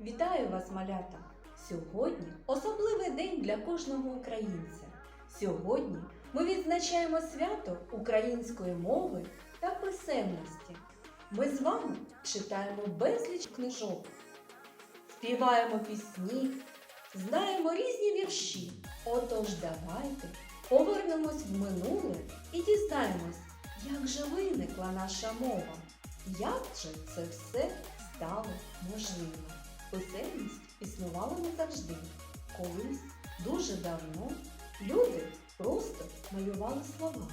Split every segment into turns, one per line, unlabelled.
Вітаю вас, малята! Сьогодні особливий день для кожного українця. Сьогодні ми відзначаємо свято української мови та писемності. Ми з вами читаємо безліч книжок, співаємо пісні, знаємо різні вірші. Отож, давайте повернемось в минуле і дізнаємось, як же виникла наша мова, як же це все стало можливим. Писемність існувала не завжди. Колись дуже давно люди просто малювали слова.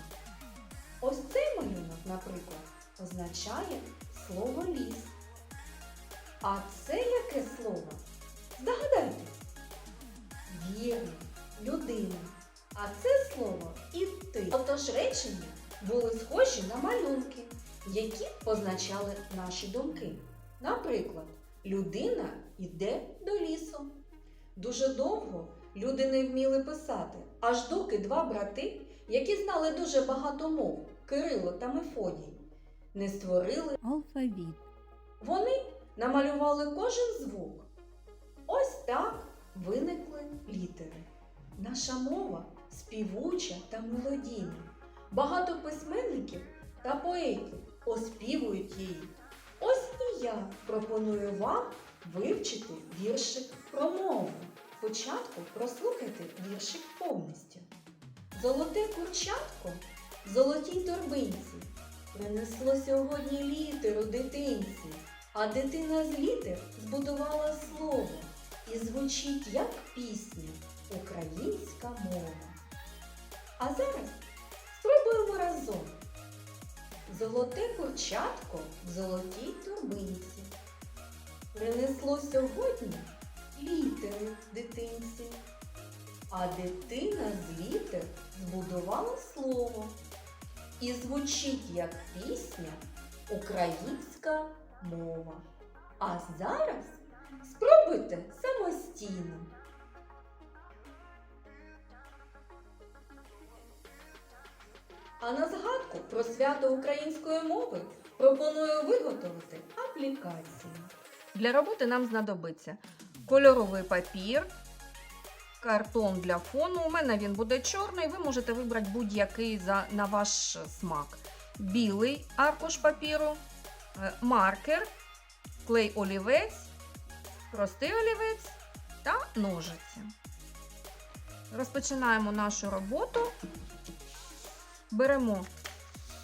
Ось цей малюнок, наприклад, означає слово ліс. А це яке слово? Здогадайтесь. Вірно, людина. А це слово іти. Отож речення були схожі на малюнки, які позначали наші думки. Наприклад, людина йде до лісу. Дуже довго люди не вміли писати, аж доки два брати, які знали дуже багато мов Кирило та Мефодій, не створили
Алфавіт.
вони намалювали кожен звук. Ось так виникли літери. Наша мова співуча та мелодійна. Багато письменників та поетів оспівують її. Ось і я пропоную вам вивчити віршик про мову. Спочатку прослухайте віршик повністю. Золоте курчатко в золотій торбинці принесло сьогодні літеру дитинці, а дитина з літер збудувала слово і звучить як пісня українська мова. А зараз спробуємо разом. Золоте курчатко в золотій торбинці. Принесло сьогодні літери дитинці, а дитина з літер збудувала слово і звучить як пісня українська мова. А зараз спробуйте самостійно. А на згадку про свято української мови пропоную виготовити аплікацію.
Для роботи нам знадобиться кольоровий папір, картон для фону. У мене він буде чорний, ви можете вибрати будь-який на ваш смак. Білий аркуш папіру, е, маркер, клей олівець, простий олівець та ножиці. Розпочинаємо нашу роботу. Беремо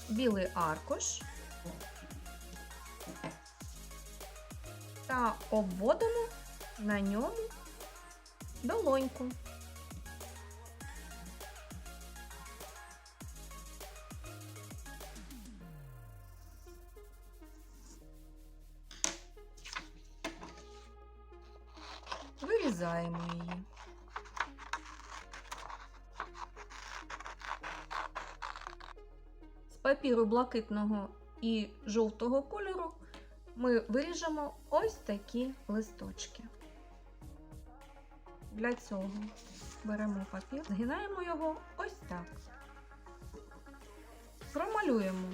білий аркуш та обводимо на ньому долоньку. Вирізаємо її. З папіру блакитного і жовтого кольору ми виріжемо ось такі листочки. Для цього беремо папір, згинаємо його ось так. Промалюємо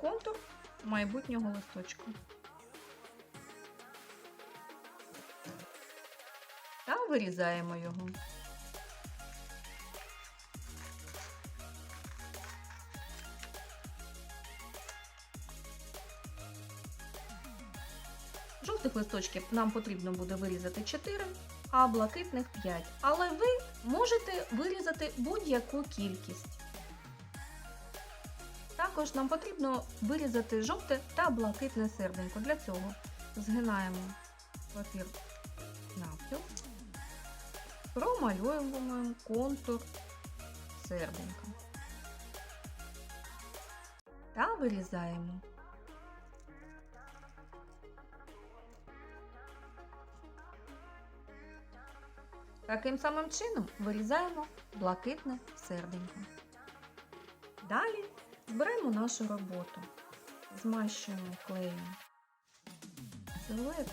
контур майбутнього листочка. Та вирізаємо його. Жовтих листочків нам потрібно буде вирізати 4, а блакитних 5. Але ви можете вирізати будь-яку кількість. Також нам потрібно вирізати жовте та блакитне серденько. Для цього згинаємо папір навпіл, промалюємо контур серденька та вирізаємо. Таким самим чином вирізаємо блакитне серденько. Далі зберемо нашу роботу, змащуємо клеєм силует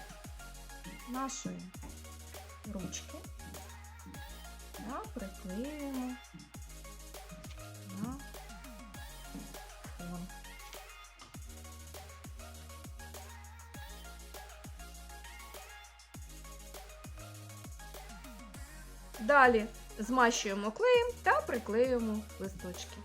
нашої ручки та приклеюємо
Далі змащуємо клеєм та приклеюємо листочки.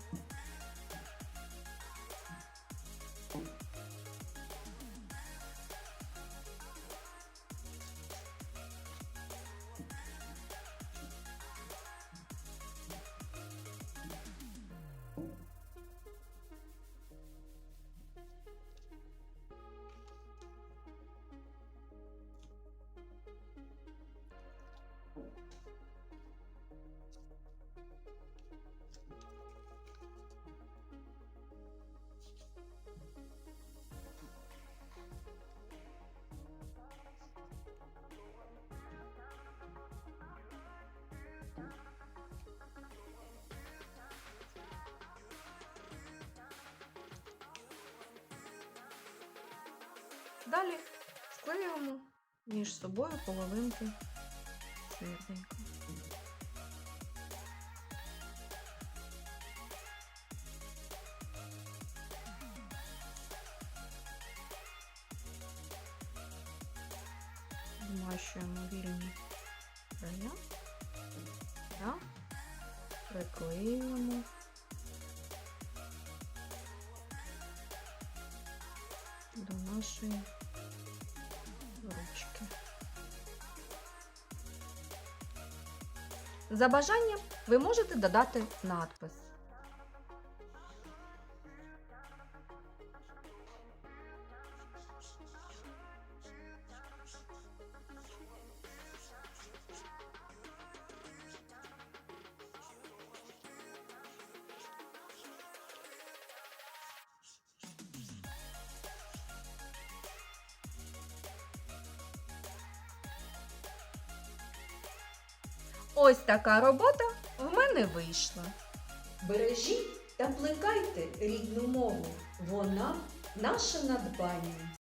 Далі склеюємо між собою половинки серденька. Змащуємо вільні края. Та приклеюємо. До нашої ручки. За бажанням ви можете додати надпис. Ось така робота в мене вийшла.
Бережіть та плекайте рідну мову. Вона наше надбання.